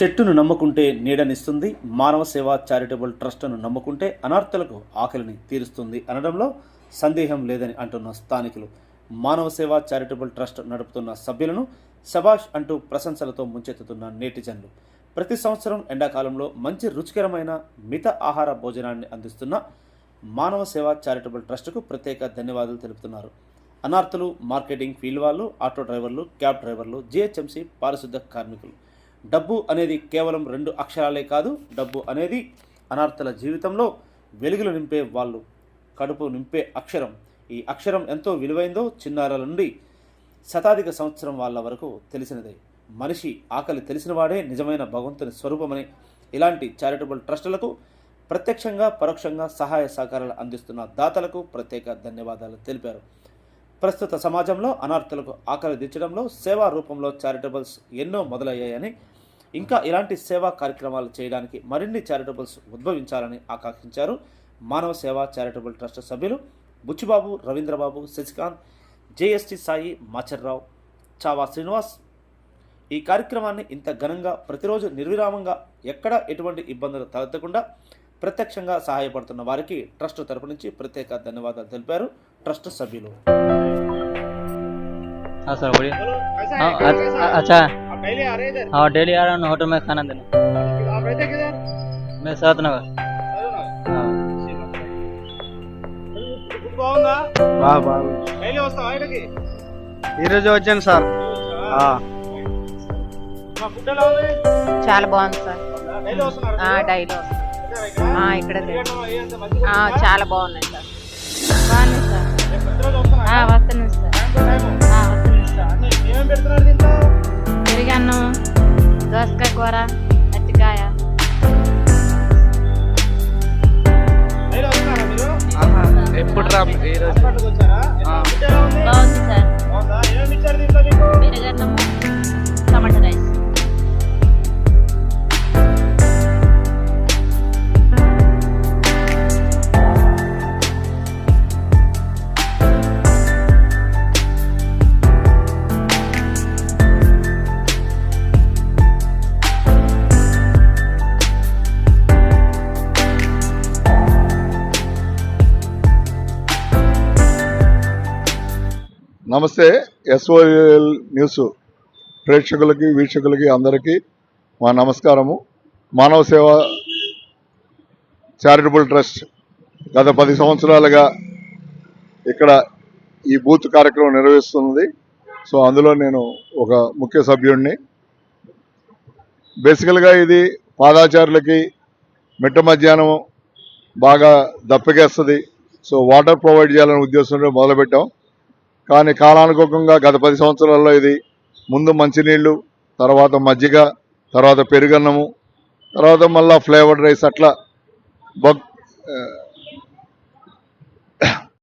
చెట్టును నమ్ముకుంటే నీడనిస్తుంది మానవ సేవ చారిటబుల్ ట్రస్ట్ను నమ్ముకుంటే అనార్థులకు ఆకలిని తీరుస్తుంది అనడంలో సందేహం లేదని అంటున్న స్థానికులు. మానవ సేవ చారిటబుల్ ట్రస్ట్ నడుపుతున్న సభ్యులను శబాష్ అంటూ ప్రశంసలతో ముంచెత్తుతున్న నేటిజన్లు. ప్రతి సంవత్సరం ఎండాకాలంలో మంచి రుచికరమైన మిత ఆహార భోజనాన్ని అందిస్తున్న మానవ సేవ చారిటబుల్ ట్రస్టుకు ప్రత్యేక ధన్యవాదాలు తెలుపుతున్నారు. అనార్థులు మార్కెటింగ్ ఫీల్డ్ వాళ్ళు ఆటో డ్రైవర్లు క్యాబ్ డ్రైవర్లు జిహెచ్ఎంసీ పారిశుద్ధ కార్మికులు. డబ్బు అనేది కేవలం రెండు అక్షరాలే కాదు డబ్బు అనేది అనార్థుల జీవితంలో వెలుగులు నింపే వాళ్ళు కడుపు నింపే అక్షరం. ఈ అక్షరం ఎంతో విలువైందో చిన్నారుల నుండి శతాధిక సంవత్సరం వాళ్ళ వరకు తెలిసినదే. మనిషి ఆకలి తెలిసినవాడే నిజమైన భగవంతుని స్వరూపమని ఇలాంటి చారిటబుల్ ట్రస్టులకు ప్రత్యక్షంగా పరోక్షంగా సహాయ సహకారాలు అందిస్తున్న దాతలకు ప్రత్యేక ధన్యవాదాలు తెలిపారు. ప్రస్తుత సమాజంలో అనార్థులకు ఆకలి తీర్చడంలో సేవా రూపంలో చారిటబుల్స్ ఎన్నో మొదలయ్యాయని ఇంకా ఇలాంటి సేవా కార్యక్రమాలు చేయడానికి మరిన్ని చారిటబుల్స్ ఉద్భవించాలని ఆకాంక్షించారు మానవ సేవా చారిటబుల్ ట్రస్ట్ సభ్యులు బుచ్చిబాబు రవీంద్రబాబు శశికాంత్ జేఎస్టీ సాయి మాచర్రావు చావా శ్రీనివాస్. ఈ కార్యక్రమాన్ని ఇంత ఘనంగా ప్రతిరోజు నిర్విరామంగా ఎక్కడ ఎటువంటి ఇబ్బందులు తలెత్తకుండా ప్రత్యక్షంగా సహాయపడుతున్న వారికి ట్రస్ట్ తరపు నుంచి ప్రత్యేక ధన్యవాదాలు తెలిపారు ట్రస్ట్ సభ్యులు. हाँ सर बोलिए हेलो कैसा हाँ है कैसा अ- है? अच्छा आप पहले आ रहे इधर हाँ डेली आ रहा हूँ होटल में खाना देने आप रहते किधर मैं सात नगर అదేనా? हाँ ఫుడ్ బాగుందా బాగా బాగా డైలీ వస్తావా ఇక్కడికి ఈరోజు వచ్చాను సార్ ఆ, మా ఫుడ్ ఎలా ఉంది చాలా బాగుంది సార్ డైలీ వస్తున్నారు ఆ, డైలీ వస్తుంది ఆ, ఇక్కడ తిరగడం అయ్యి అంత మంచిగా ఆ, ఉంటుందా? చాలా బాగున్నాయి సార్ బాగున్నాయి సార్ రేపు ప్రతిరోజు వస్తున్నారా? ఆ, వస్తున్నాయి సార్ కూర ఆహా, ఎప్పుడు రా ఈరోజు నమస్తే ఎస్ఓఎల్ న్యూస్ ప్రేక్షకులకి వీక్షకులకి అందరికీ మా నమస్కారము. మానవ సేవ చారిటబుల్ ట్రస్ట్ గత పది సంవత్సరాలుగా ఇక్కడ ఈ బూత్ కార్యక్రమం నిర్వహిస్తున్నది. సో అందులో నేను ఒక ముఖ్య సభ్యుడిని బేసికల్గా ఇది పాదాచారులకి మిట్ట మధ్యాహ్నం బాగా దప్పికేస్తుంది. సో వాటర్ ప్రొవైడ్ చేయాలనే ఉద్దేశంతో మొదలుపెట్టాం. కానీ కాలానుగుణంగా గత పది సంవత్సరాల్లో ఇది ముందు మంచినీళ్ళు తర్వాత మజ్జిగ తర్వాత పెరుగన్నము తర్వాత మళ్ళీ ఫ్లేవర్డ్ రైస్ అట్లా బగ్